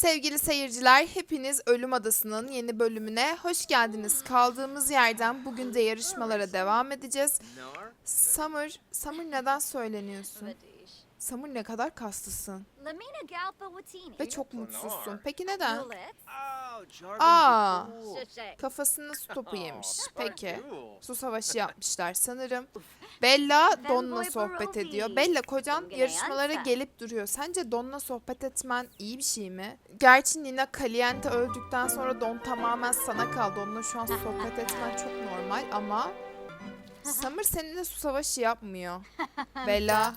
Sevgili seyirciler, hepiniz Ölüm Adası'nın yeni bölümüne hoş geldiniz. Kaldığımız yerden bugün de yarışmalara devam edeceğiz. Summer, Summer neden söyleniyorsun? Summer ne kadar kaslısın ve çok mutsuzsun. Peki neden? Aa, kafasını su topu yemiş. Peki. Su savaşı yapmışlar sanırım. Bella Don'la sohbet ediyor. Bella kocan yarışmalara gelip duruyor. Sence Don'la sohbet etmen iyi bir şey mi? Gerçi Nina Caliente öldükten sonra Don tamamen sana kaldı. Onunla şu an sohbet etmen çok normal ama Summer seninle su savaşı yapmıyor. Bella.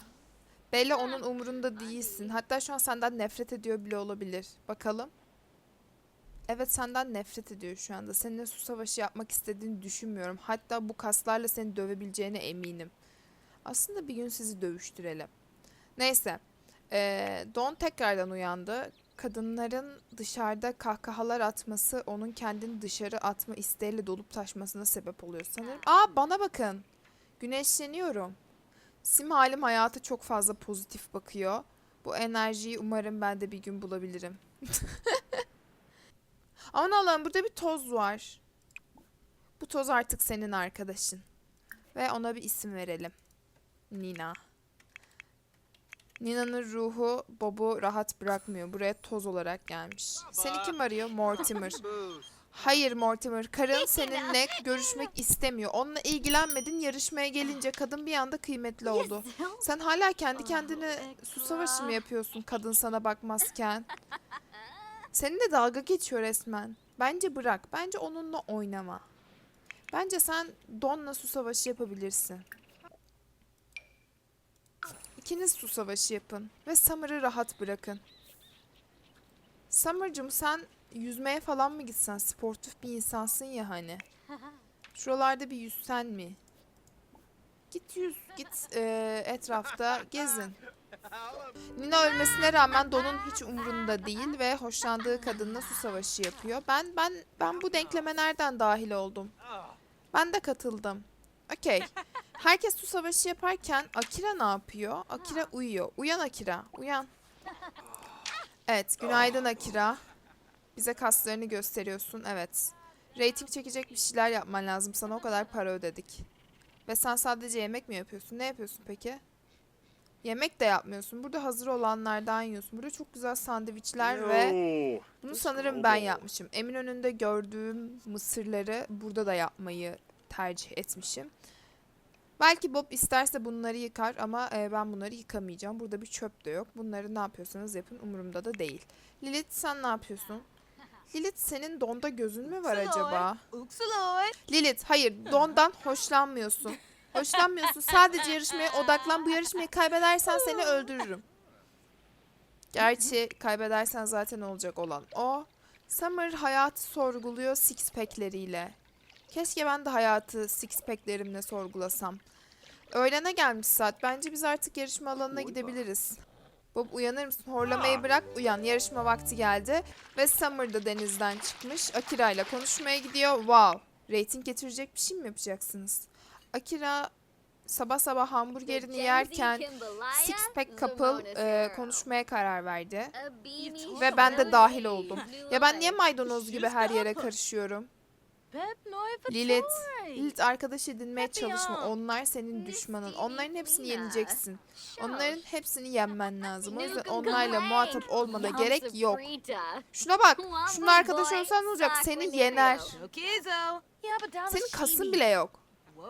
Bella onun umurunda değilsin. Hatta şu an senden nefret ediyor bile olabilir. Bakalım. Evet senden nefret ediyor şu anda. Seninle su savaşı yapmak istediğini düşünmüyorum. Hatta bu kaslarla seni dövebileceğine eminim. Aslında bir gün sizi dövüştürelim. Neyse. Ee, Don tekrardan uyandı. Kadınların dışarıda kahkahalar atması onun kendini dışarı atma isteğiyle dolup taşmasına sebep oluyor sanırım. Aa bana bakın. Güneşleniyorum. Sim halim hayata çok fazla pozitif bakıyor. Bu enerjiyi umarım ben de bir gün bulabilirim. Aman Allah'ım burada bir toz var. Bu toz artık senin arkadaşın. Ve ona bir isim verelim. Nina. Nina'nın ruhu Bob'u rahat bırakmıyor. Buraya toz olarak gelmiş. Seni kim arıyor? Mortimer. Hayır Mortimer, karın seninle görüşmek istemiyor. Onunla ilgilenmedin, yarışmaya gelince kadın bir anda kıymetli oldu. Sen hala kendi kendine su savaşı mı yapıyorsun kadın sana bakmazken? Seninle dalga geçiyor resmen. Bence bırak. Bence onunla oynama. Bence sen Don'la su savaşı yapabilirsin. İkiniz su savaşı yapın ve Summer'ı rahat bırakın. Summer'cığım sen yüzmeye falan mı gitsen? Sportif bir insansın ya hani. Şuralarda bir yüzsen mi? Git yüz, git eee, etrafta gezin. Nina ölmesine rağmen Don'un hiç umurunda değil ve hoşlandığı kadınla su savaşı yapıyor. Ben ben ben bu denkleme nereden dahil oldum? Ben de katıldım. Okey. Herkes su savaşı yaparken Akira ne yapıyor? Akira uyuyor. Uyan Akira, uyan. Evet, günaydın Akira. Bize kaslarını gösteriyorsun. Evet. Rating çekecek bir şeyler yapman lazım. Sana o kadar para ödedik. Ve sen sadece yemek mi yapıyorsun? Ne yapıyorsun peki? Yemek de yapmıyorsun. Burada hazır olanlardan yiyorsun. Burada çok güzel sandviçler ve bunu sanırım ben yapmışım. Eminönü'nde gördüğüm mısırları burada da yapmayı tercih etmişim. Belki Bob isterse bunları yıkar ama e, ben bunları yıkamayacağım. Burada bir çöp de yok. Bunları ne yapıyorsanız yapın umurumda da değil. Lilith sen ne yapıyorsun? Lilith senin donda gözün mü var acaba? Lilith hayır dondan hoşlanmıyorsun. Hoşlanmıyorsun. Sadece yarışmaya odaklan. Bu yarışmayı kaybedersen seni öldürürüm. Gerçi kaybedersen zaten olacak olan o. Summer hayatı sorguluyor six pack'leriyle. Keşke ben de hayatı six pack'lerimle sorgulasam. Öğlene gelmiş saat. Bence biz artık yarışma alanına gidebiliriz. Bob uyanır mısın? Horlamayı bırak uyan. Yarışma vakti geldi. Ve Summer da denizden çıkmış. Akira ile konuşmaya gidiyor. Wow. Rating getirecek bir şey mi yapacaksınız? Akira sabah sabah hamburgerini yerken Six Pack Couple e, konuşmaya karar verdi. Ve ben de dahil oldum. Ya ben niye maydanoz gibi her yere karışıyorum? Lilith, Lilith arkadaş edinmeye çalışma. Onlar senin düşmanın. Onların hepsini yeneceksin. Onların hepsini yenmen lazım. O yüzden onlarla muhatap olmana gerek yok. Şuna bak. Şunun arkadaş olsan ne olacak? Seni yener. Senin kasın bile yok.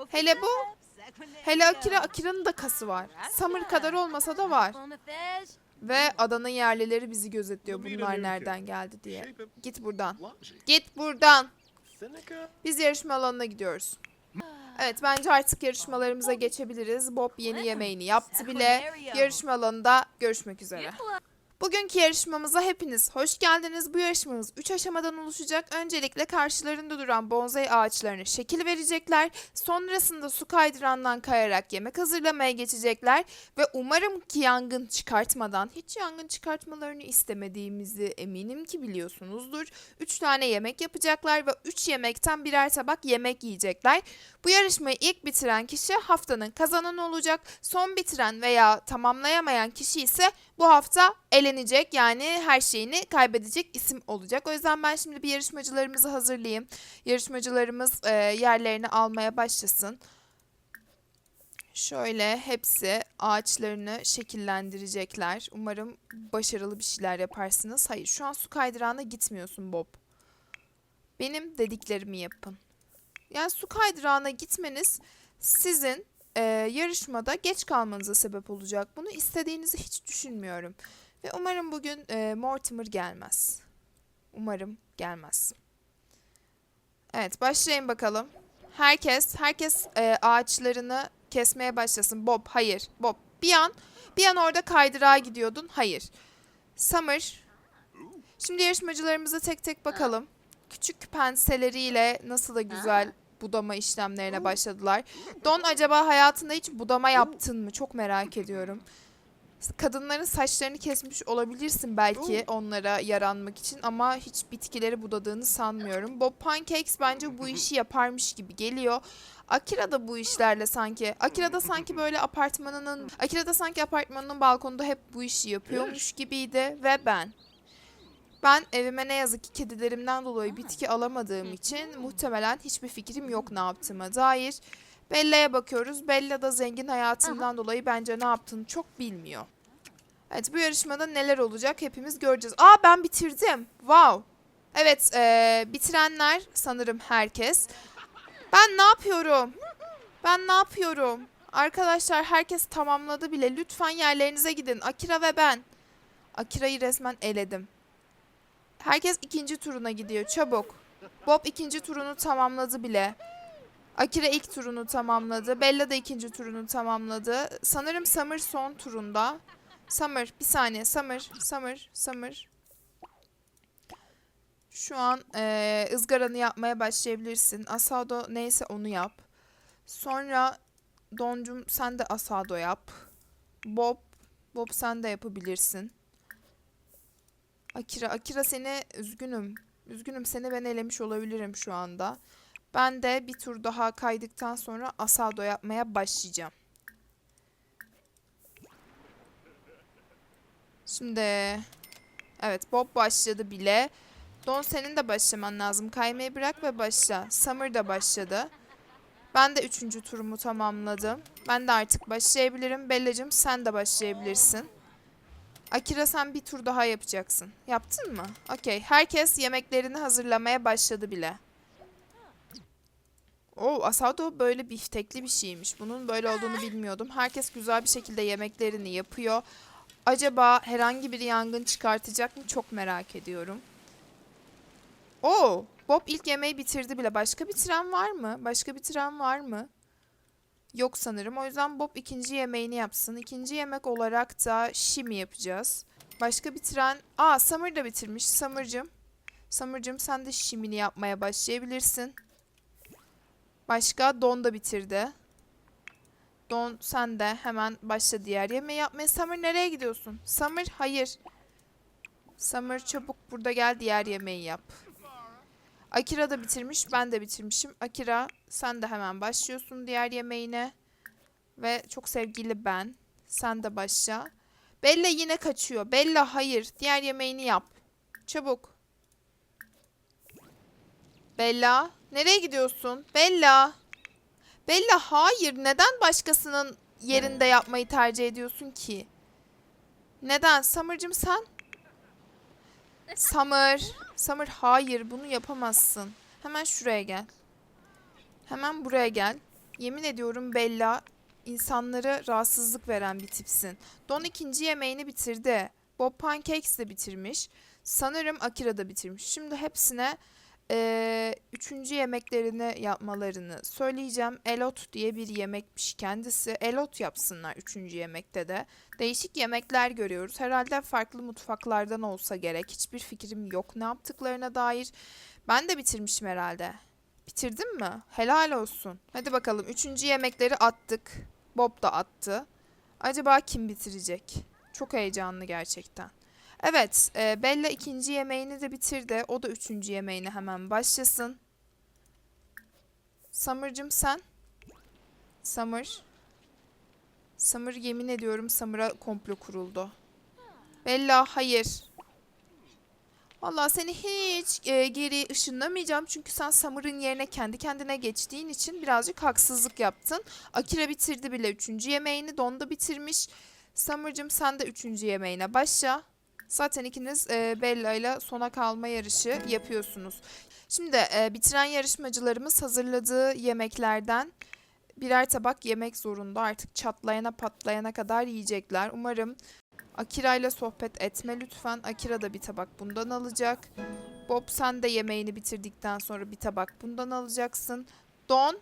Hele bu. Hele Akira, Akira'nın da kası var. Summer kadar olmasa da var. Ve adanın yerlileri bizi gözetliyor bunlar nereden geldi diye. Git buradan. Git buradan. Biz yarışma alanına gidiyoruz. Evet bence artık yarışmalarımıza geçebiliriz. Bob yeni yemeğini yaptı bile. Yarışma alanında görüşmek üzere. Bugünkü yarışmamıza hepiniz hoş geldiniz. Bu yarışmamız 3 aşamadan oluşacak. Öncelikle karşılarında duran bonsai ağaçlarına şekil verecekler. Sonrasında su kaydırandan kayarak yemek hazırlamaya geçecekler. Ve umarım ki yangın çıkartmadan, hiç yangın çıkartmalarını istemediğimizi eminim ki biliyorsunuzdur. 3 tane yemek yapacaklar ve 3 yemekten birer tabak yemek yiyecekler. Bu yarışmayı ilk bitiren kişi haftanın kazananı olacak. Son bitiren veya tamamlayamayan kişi ise bu hafta elenecek elenecek yani her şeyini kaybedecek isim olacak. O yüzden ben şimdi bir yarışmacılarımızı hazırlayayım. Yarışmacılarımız e, yerlerini almaya başlasın. Şöyle hepsi ağaçlarını şekillendirecekler. Umarım başarılı bir şeyler yaparsınız. Hayır şu an su kaydırağına gitmiyorsun Bob. Benim dediklerimi yapın. Yani su kaydırağına gitmeniz sizin e, yarışmada geç kalmanıza sebep olacak. Bunu istediğinizi hiç düşünmüyorum. Ve umarım bugün e, Mortimer gelmez. Umarım gelmez. Evet başlayın bakalım. Herkes herkes e, ağaçlarını kesmeye başlasın. Bob hayır. Bob bir an bir an orada kaydırağa gidiyordun. Hayır. Summer. Şimdi yarışmacılarımıza tek tek bakalım. Küçük penseleriyle nasıl da güzel budama işlemlerine başladılar. Don acaba hayatında hiç budama yaptın mı? Çok merak ediyorum. Kadınların saçlarını kesmiş olabilirsin belki onlara yaranmak için ama hiç bitkileri budadığını sanmıyorum. Bob Pancakes bence bu işi yaparmış gibi geliyor. Akira da bu işlerle sanki. Akira da sanki böyle apartmanının Akira da sanki apartmanının balkonunda hep bu işi yapıyormuş gibiydi ve ben ben evime ne yazık ki kedilerimden dolayı bitki alamadığım için muhtemelen hiçbir fikrim yok ne yaptığıma dair. Bella'ya bakıyoruz. Bella da zengin hayatından dolayı bence ne yaptığını çok bilmiyor. Evet bu yarışmada neler olacak hepimiz göreceğiz. Aa ben bitirdim. Wow. Evet eee, bitirenler sanırım herkes. Ben ne yapıyorum? Ben ne yapıyorum? Arkadaşlar herkes tamamladı bile. Lütfen yerlerinize gidin. Akira ve ben. Akira'yı resmen eledim. Herkes ikinci turuna gidiyor. Çabuk. Bob ikinci turunu tamamladı bile. Akira ilk turunu tamamladı. Bella da ikinci turunu tamamladı. Sanırım Summer son turunda. Summer bir saniye. Summer, Summer, Summer. Şu an eee ızgaranı yapmaya başlayabilirsin. Asado neyse onu yap. Sonra Doncum sen de asado yap. Bob, Bob sen de yapabilirsin. Akira, Akira seni üzgünüm. Üzgünüm seni ben elemiş olabilirim şu anda. Ben de bir tur daha kaydıktan sonra asado yapmaya başlayacağım. Şimdi evet Bob başladı bile. Don senin de başlaman lazım. Kaymayı bırak ve başla. Summer da başladı. Ben de üçüncü turumu tamamladım. Ben de artık başlayabilirim. Bellacığım sen de başlayabilirsin. Akira sen bir tur daha yapacaksın. Yaptın mı? Okey. Herkes yemeklerini hazırlamaya başladı bile. Oo, asado böyle biftekli bir şeymiş. Bunun böyle olduğunu bilmiyordum. Herkes güzel bir şekilde yemeklerini yapıyor. Acaba herhangi bir yangın çıkartacak mı? Çok merak ediyorum. Oo, Bob ilk yemeği bitirdi bile. Başka bitiren var mı? Başka bitiren var mı? Yok sanırım. O yüzden Bob ikinci yemeğini yapsın. İkinci yemek olarak da shimi yapacağız. Başka bitiren... Aa Summer da bitirmiş. Summer'cım. Summer'cım sen de shimini yapmaya başlayabilirsin. Başka Don da bitirdi. Don sen de hemen başla diğer yemeği yapmaya. Summer nereye gidiyorsun? Summer hayır. Summer çabuk burada gel diğer yemeği yap. Akira da bitirmiş, ben de bitirmişim. Akira sen de hemen başlıyorsun diğer yemeğine. Ve çok sevgili ben. Sen de başla. Bella yine kaçıyor. Bella hayır. Diğer yemeğini yap. Çabuk. Bella. Nereye gidiyorsun? Bella. Bella hayır. Neden başkasının yerinde yapmayı tercih ediyorsun ki? Neden? Summer'cığım sen? Summer. Summer hayır bunu yapamazsın. Hemen şuraya gel. Hemen buraya gel. Yemin ediyorum Bella insanlara rahatsızlık veren bir tipsin. Don ikinci yemeğini bitirdi. Bob Pancakes de bitirmiş. Sanırım Akira da bitirmiş. Şimdi hepsine eee, üçüncü yemeklerini yapmalarını söyleyeceğim. Elot diye bir yemekmiş kendisi. Elot yapsınlar üçüncü yemekte de. Değişik yemekler görüyoruz. Herhalde farklı mutfaklardan olsa gerek. Hiçbir fikrim yok ne yaptıklarına dair. Ben de bitirmişim herhalde. Bitirdin mi? Helal olsun. Hadi bakalım. Üçüncü yemekleri attık. Bob da attı. Acaba kim bitirecek? Çok heyecanlı gerçekten. Evet, e, Bella ikinci yemeğini de bitirdi. O da üçüncü yemeğine hemen başlasın. Summer'cım sen? Summer. Summer yemin ediyorum Summer'a komplo kuruldu. Bella hayır. Vallahi seni hiç e, geri ışınlamayacağım. Çünkü sen Summer'ın yerine kendi kendine geçtiğin için birazcık haksızlık yaptın. Akira bitirdi bile üçüncü yemeğini. Don da bitirmiş. Summer'cığım sen de üçüncü yemeğine başla. Zaten ikiniz e, Bella ile sona kalma yarışı yapıyorsunuz. Şimdi e, bitiren yarışmacılarımız hazırladığı yemeklerden birer tabak yemek zorunda. Artık çatlayana patlayana kadar yiyecekler. Umarım Akira ile sohbet etme lütfen. Akira da bir tabak bundan alacak. Bob sen de yemeğini bitirdikten sonra bir tabak bundan alacaksın. Don.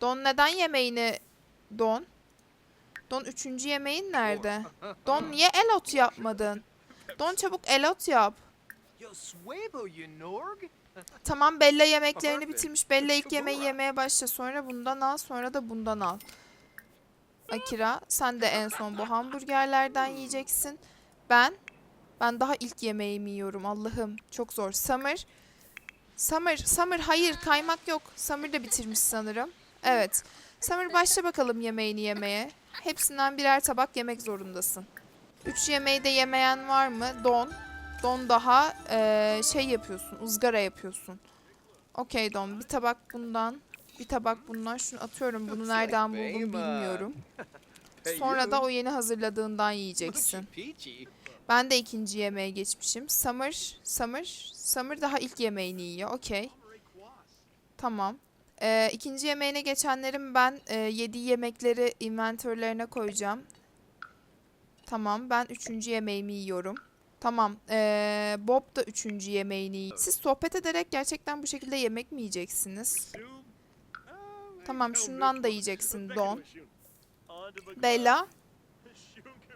Don neden yemeğini... Don. Don üçüncü yemeğin nerede? Don niye elot yapmadın? Don çabuk elot yap. Tamam Bella yemeklerini bitirmiş. Bella ilk yemeği yemeye başla. Sonra bundan al. Sonra da bundan al. Akira sen de en son bu hamburgerlerden yiyeceksin. Ben ben daha ilk yemeğimi yiyorum Allah'ım. Çok zor. Summer Summer Summer hayır kaymak yok. Summer da bitirmiş sanırım. Evet. Summer başla bakalım yemeğini yemeye. Hepsinden birer tabak yemek zorundasın. Üç yemeği de yemeyen var mı? Don. Don daha eee, şey yapıyorsun, ızgara yapıyorsun. Okey Don, bir tabak bundan, bir tabak bundan. Şunu atıyorum, bunu nereden buldum bilmiyorum. Sonra da o yeni hazırladığından yiyeceksin. Ben de ikinci yemeğe geçmişim. Summer, Summer, Summer daha ilk yemeğini yiyor. Okey. Tamam. Ee, ikinci yemeğine geçenlerim ben e, yediği yemekleri inventörlerine koyacağım. Tamam. Ben üçüncü yemeğimi yiyorum. Tamam. ee, Bob da üçüncü yemeğini. Siz sohbet ederek gerçekten bu şekilde yemek mi yiyeceksiniz? Tamam şundan da yiyeceksin Don. Bella.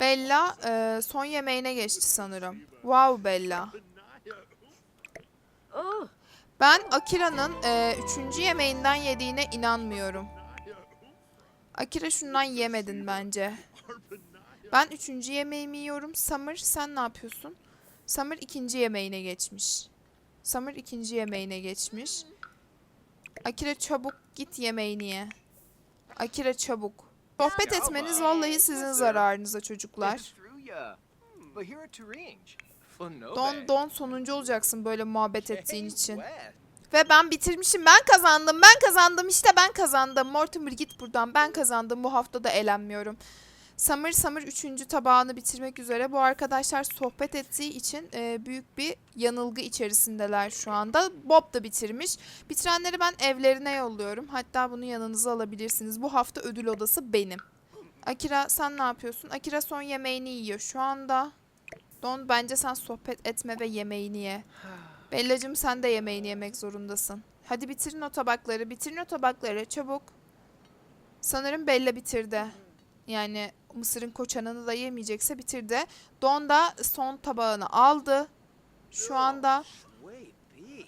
Bella ee, son yemeğine geçti sanırım. Wow Bella. Ben Akira'nın e, üçüncü yemeğinden yediğine inanmıyorum. Akira şundan yemedin bence. Ben üçüncü yemeğimi yiyorum. Summer sen ne yapıyorsun? Summer ikinci yemeğine geçmiş. Summer ikinci yemeğine geçmiş. Akira çabuk git yemeğini ye. Akira çabuk. Sohbet etmeniz vallahi sizin zararınıza çocuklar. Hmm, Don don sonuncu olacaksın böyle muhabbet ettiğin için. Ve ben bitirmişim. Ben kazandım. Ben kazandım. İşte ben kazandım. Mortimer git buradan. Ben kazandım. Bu hafta da eğlenmiyorum. Summer Summer üçüncü tabağını bitirmek üzere. Bu arkadaşlar sohbet ettiği için e, büyük bir yanılgı içerisindeler şu anda. Bob da bitirmiş. Bitirenleri ben evlerine yolluyorum. Hatta bunu yanınıza alabilirsiniz. Bu hafta ödül odası benim. Akira sen ne yapıyorsun? Akira son yemeğini yiyor şu anda. Don bence sen sohbet etme ve yemeğini ye. Bellacığım sen de yemeğini yemek zorundasın. Hadi bitirin o tabakları, bitirin o tabakları çabuk. Sanırım Bella bitirdi. Yani mısırın koçanını da yemeyecekse bitirdi. Don da son tabağını aldı. Şu anda.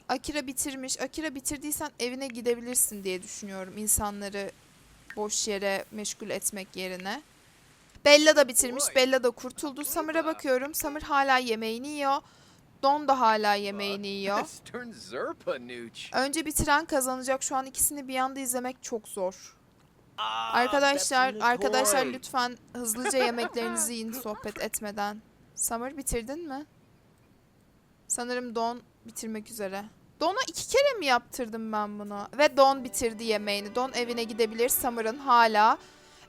Akira bitirmiş. Akira bitirdiysen evine gidebilirsin diye düşünüyorum. insanları boş yere meşgul etmek yerine. Bella da bitirmiş. Bella da kurtuldu. Summer'a bakıyorum. Summer hala yemeğini yiyor. Don da hala yemeğini yiyor. Önce bitiren kazanacak. Şu an ikisini bir anda izlemek çok zor. Ah, Arkadaşlar, arkadaşlar lütfen hızlıca yemeklerinizi yiyin sohbet etmeden. Summer bitirdin mi? Sanırım Don bitirmek üzere. Don'a iki kere mi yaptırdım ben bunu? Ve Don bitirdi yemeğini. Don evine gidebilir. Summer'ın hala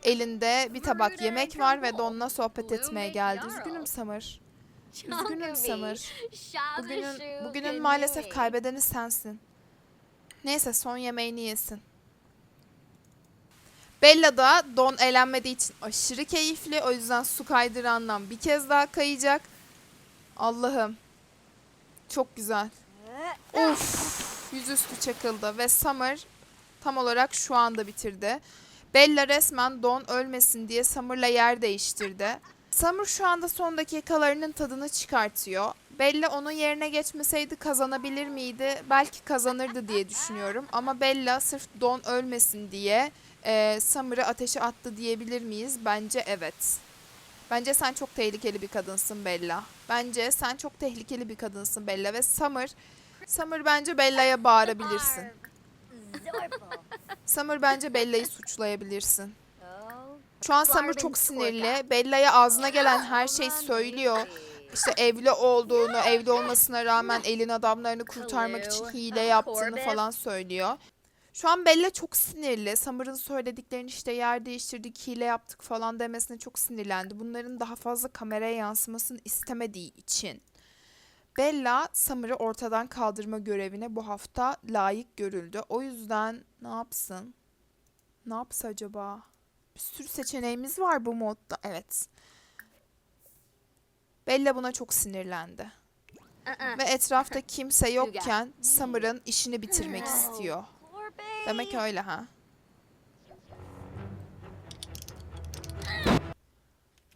elinde bir tabak yemek var ve Don'la sohbet etmeye geldi. Üzgünüm Summer. Üzgünüm Summer. Bugünün, bugünün maalesef kaybedeni sensin. Neyse son yemeğini yesin. Bella da Don eğlenmediği için aşırı keyifli. O yüzden su kaydırandan bir kez daha kayacak. Allah'ım. Çok güzel. Of. Yüzüstü çakıldı ve Summer tam olarak şu anda bitirdi. Bella resmen Don ölmesin diye Summer'la yer değiştirdi. Summer şu anda son dakikalarının tadını çıkartıyor. Bella onun yerine geçmeseydi kazanabilir miydi? Belki kazanırdı diye düşünüyorum. Ama Bella sırf Don ölmesin diye e, Summer'ı ateşe attı diyebilir miyiz? Bence evet. Bence sen çok tehlikeli bir kadınsın Bella. Bence sen çok tehlikeli bir kadınsın Bella ve Summer Summer bence Bella'ya bağırabilirsin. Summer bence Bella'yı suçlayabilirsin. Şu an Summer çok sinirli. Bella'ya ağzına gelen her şeyi söylüyor. işte evli olduğunu, evli olmasına rağmen elin adamlarını kurtarmak için hile yaptığını falan söylüyor. Şu an Bella çok sinirli. Summer'ın söylediklerini işte yer değiştirdik, hile yaptık falan demesine çok sinirlendi. Bunların daha fazla kameraya yansımasını istemediği için. Bella Summer'ı ortadan kaldırma görevine bu hafta layık görüldü. O yüzden ne yapsın? Ne yapsa acaba? Bir sürü seçeneğimiz var bu modda. Evet. Bella buna çok sinirlendi. Ve etrafta kimse yokken Summer'ın işini bitirmek istiyor. Demek öyle ha.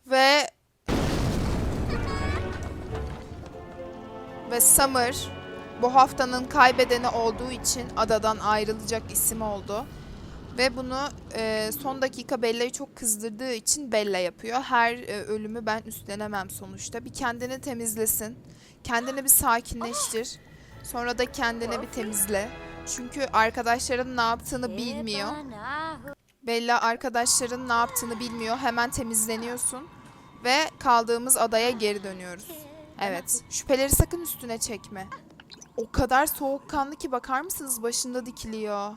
Ve ve Summer bu haftanın kaybedeni olduğu için adadan ayrılacak isim oldu. Ve bunu e, son dakika Bella'yı çok kızdırdığı için Bella yapıyor. Her e, ölümü ben üstlenemem sonuçta. Bir kendini temizlesin. Kendini bir sakinleştir. Sonra da kendini bir temizle. Çünkü arkadaşların ne yaptığını bilmiyor. Bella arkadaşların ne yaptığını bilmiyor. Hemen temizleniyorsun. Ve kaldığımız adaya geri dönüyoruz. Evet. Şüpheleri sakın üstüne çekme. O kadar soğukkanlı ki bakar mısınız başında dikiliyor.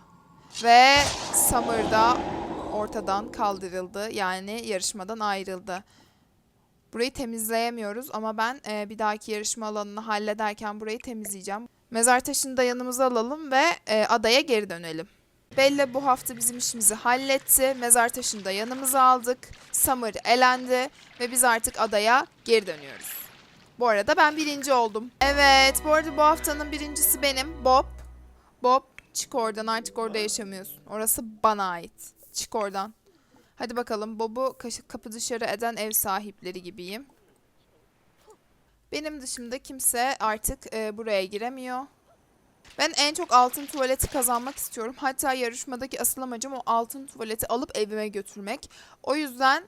Ve Summer da ortadan kaldırıldı. Yani yarışmadan ayrıldı. Burayı temizleyemiyoruz ama ben e, bir dahaki yarışma alanını hallederken burayı temizleyeceğim. Mezar taşını da yanımıza alalım ve e, adaya geri dönelim. Bella bu hafta bizim işimizi halletti. Mezar taşını da yanımıza aldık. Summer elendi ve biz artık adaya geri dönüyoruz. Bu arada ben birinci oldum. Evet, bu arada bu haftanın birincisi benim. Bob. Bob, çık oradan artık orada yaşamıyorsun. Orası bana ait. Çık oradan. Hadi bakalım Bob'u kapı dışarı eden ev sahipleri gibiyim. Benim dışımda kimse artık e, buraya giremiyor. Ben en çok altın tuvaleti kazanmak istiyorum. Hatta yarışmadaki asıl amacım o altın tuvaleti alıp evime götürmek. O yüzden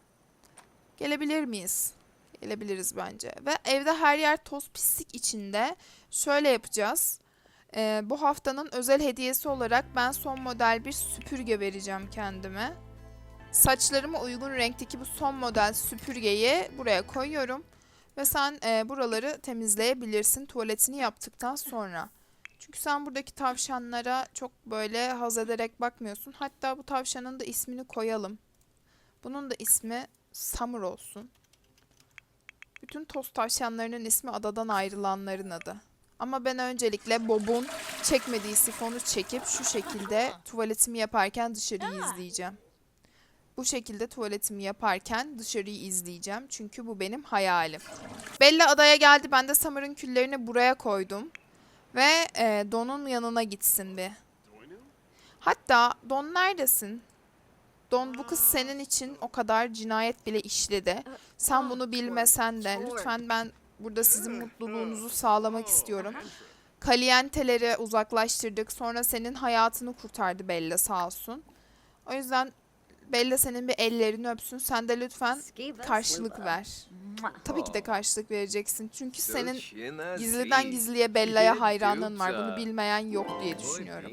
gelebilir miyiz? Gelebiliriz bence. Ve evde her yer toz pislik içinde. Şöyle yapacağız. Ee, bu haftanın özel hediyesi olarak ben son model bir süpürge vereceğim kendime. Saçlarıma uygun renkteki bu son model süpürgeyi buraya koyuyorum. Ve sen e, buraları temizleyebilirsin tuvaletini yaptıktan sonra. Çünkü sen buradaki tavşanlara çok böyle haz ederek bakmıyorsun. Hatta bu tavşanın da ismini koyalım. Bunun da ismi Summer olsun. Bütün toz tavşanlarının ismi adadan ayrılanların adı. Ama ben öncelikle Bob'un çekmediği sifonu çekip şu şekilde tuvaletimi yaparken dışarıyı izleyeceğim. Bu şekilde tuvaletimi yaparken dışarıyı izleyeceğim. Çünkü bu benim hayalim. Bella adaya geldi. Ben de Summer'ın küllerini buraya koydum. Ve e, Don'un yanına gitsin bir. Hatta Don neredesin? Don bu kız senin için o kadar cinayet bile işledi. Sen bunu bilmesen de lütfen ben burada sizin mutluluğunuzu sağlamak istiyorum. Kalienteleri uzaklaştırdık. Sonra senin hayatını kurtardı Bella sağ olsun. O yüzden Bella senin bir ellerini öpsün. Sen de lütfen karşılık ver. Tabii ki de karşılık vereceksin. Çünkü senin Senin Gizliden gizliye Bella'ya hayranlığın var. Bunu bilmeyen yok diye düşünüyorum.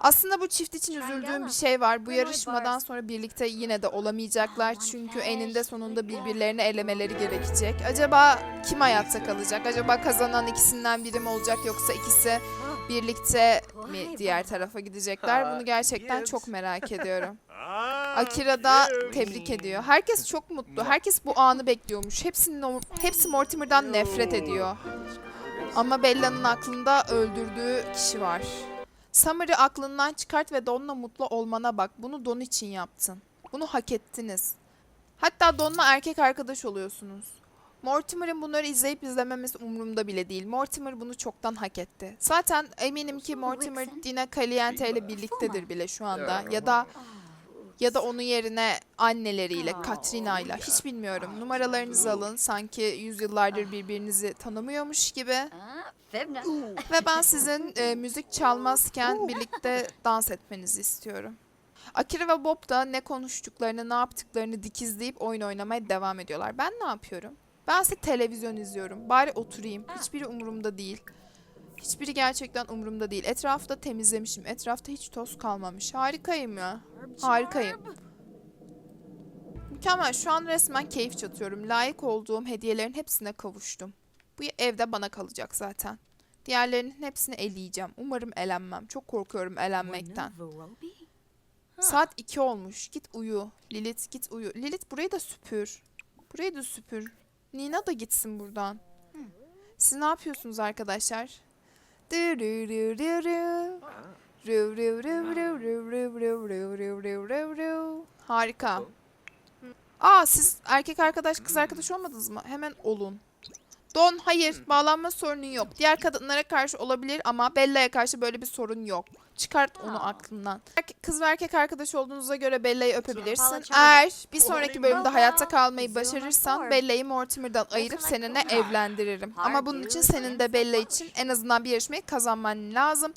Aslında bu çift için üzüldüğüm bir şey var. Bu yarışmadan sonra birlikte yine de olamayacaklar. Çünkü eninde sonunda birbirlerini elemeleri gerekecek. Acaba kim hayatta kalacak? Acaba kazanan ikisinden biri mi olacak yoksa ikisi birlikte mi diğer tarafa gidecekler? Bunu gerçekten çok merak ediyorum. Akira da tebrik ediyor. Herkes çok mutlu. Herkes bu anı bekliyormuş. Hepsinin hepsi Mortimer'dan nefret ediyor. Ama Bella'nın aklında öldürdüğü kişi var. Summer'ı aklından çıkart ve Don'la mutlu olmana bak. Bunu Don için yaptın. Bunu hak ettiniz. Hatta Don'la erkek arkadaş oluyorsunuz. Mortimer'ın bunları izleyip izlememesi umurumda bile değil. Mortimer bunu çoktan hak etti. Zaten eminim ki Mortimer Dina Caliente ile birliktedir bile şu anda. Ya da ya da onun yerine anneleriyle, Katrina ile hiç bilmiyorum. Numaralarınızı alın. Sanki yüzyıllardır birbirinizi tanımıyormuş gibi. Ve ben sizin e, müzik çalmazken birlikte dans etmenizi istiyorum. Akira ve Bob da ne konuştuklarını, ne yaptıklarını dikizleyip oyun oynamaya devam ediyorlar. Ben ne yapıyorum? Ben ise televizyon izliyorum. Bari oturayım. Hiçbiri umurumda değil. Hiçbiri gerçekten umurumda değil. Etrafı da temizlemişim. Etrafta hiç toz kalmamış. Harikayım ya. Harikayım. Mükemmel. Şu an resmen keyif çatıyorum. Layık olduğum hediyelerin hepsine kavuştum. Bu evde bana kalacak zaten. Diğerlerinin hepsini eleyeceğim. Umarım elenmem. Çok korkuyorum elenmekten. Saat 2 olmuş. Git uyu. Lilith git uyu. Lilith burayı da süpür. Burayı da süpür. Nina da gitsin buradan. Siz ne yapıyorsunuz arkadaşlar? Harika. Aa siz erkek arkadaş kız arkadaş olmadınız mı? Hemen olun. Don hayır bağlanma sorunu yok. Diğer kadınlara karşı olabilir ama Bella'ya karşı böyle bir sorun yok. Çıkart onu aklından. Kız ve erkek arkadaş olduğunuza göre Bella'yı öpebilirsin. Eğer bir sonraki bölümde hayatta kalmayı başarırsan. Bella'yı Mortimer'dan ayırıp seninle evlendiririm. Ama bunun için senin de Bella için en azından bir yarışmayı kazanman lazım.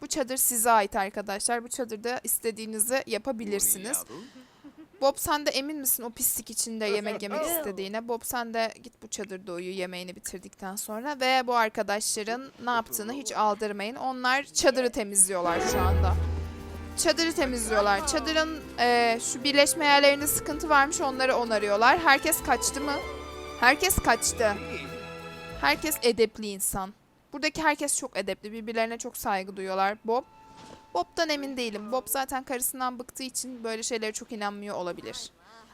Bu çadır size ait arkadaşlar. Bu çadırda istediğinizi yapabilirsiniz. Bob sen de emin misin o pislik içinde yemek yemek istediğine? Bob sen de git bu çadırda uyu yemeğini bitirdikten sonra. Ve bu arkadaşların ne yaptığını hiç aldırmayın. Onlar çadırı temizliyorlar şu anda. Çadırı temizliyorlar. Çadırın eee, şu birleşme yerlerinde sıkıntı varmış onları onarıyorlar. Herkes kaçtı mı? Herkes kaçtı. Herkes edepli insan. Buradaki herkes çok edepli. Birbirlerine çok saygı duyuyorlar. Bob Bob'dan emin değilim. Bob zaten karısından bıktığı için böyle şeylere çok inanmıyor olabilir.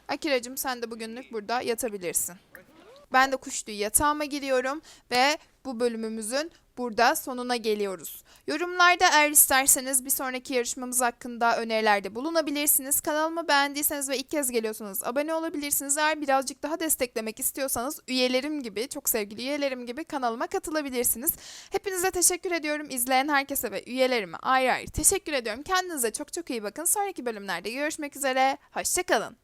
Akiracığım sen de bugünlük burada yatabilirsin. Ben de kuş yatağıma giriyorum ve bu bölümümüzün burada sonuna geliyoruz. Yorumlarda eğer isterseniz bir sonraki yarışmamız hakkında önerilerde bulunabilirsiniz. Kanalımı beğendiyseniz ve ilk kez geliyorsanız abone olabilirsiniz. Eğer birazcık daha desteklemek istiyorsanız üyelerim gibi, çok sevgili üyelerim gibi kanalıma katılabilirsiniz. Hepinize teşekkür ediyorum. İzleyen herkese ve üyelerime ayrı ayrı teşekkür ediyorum. Kendinize çok çok iyi bakın. Sonraki bölümlerde görüşmek üzere. Hoşçakalın.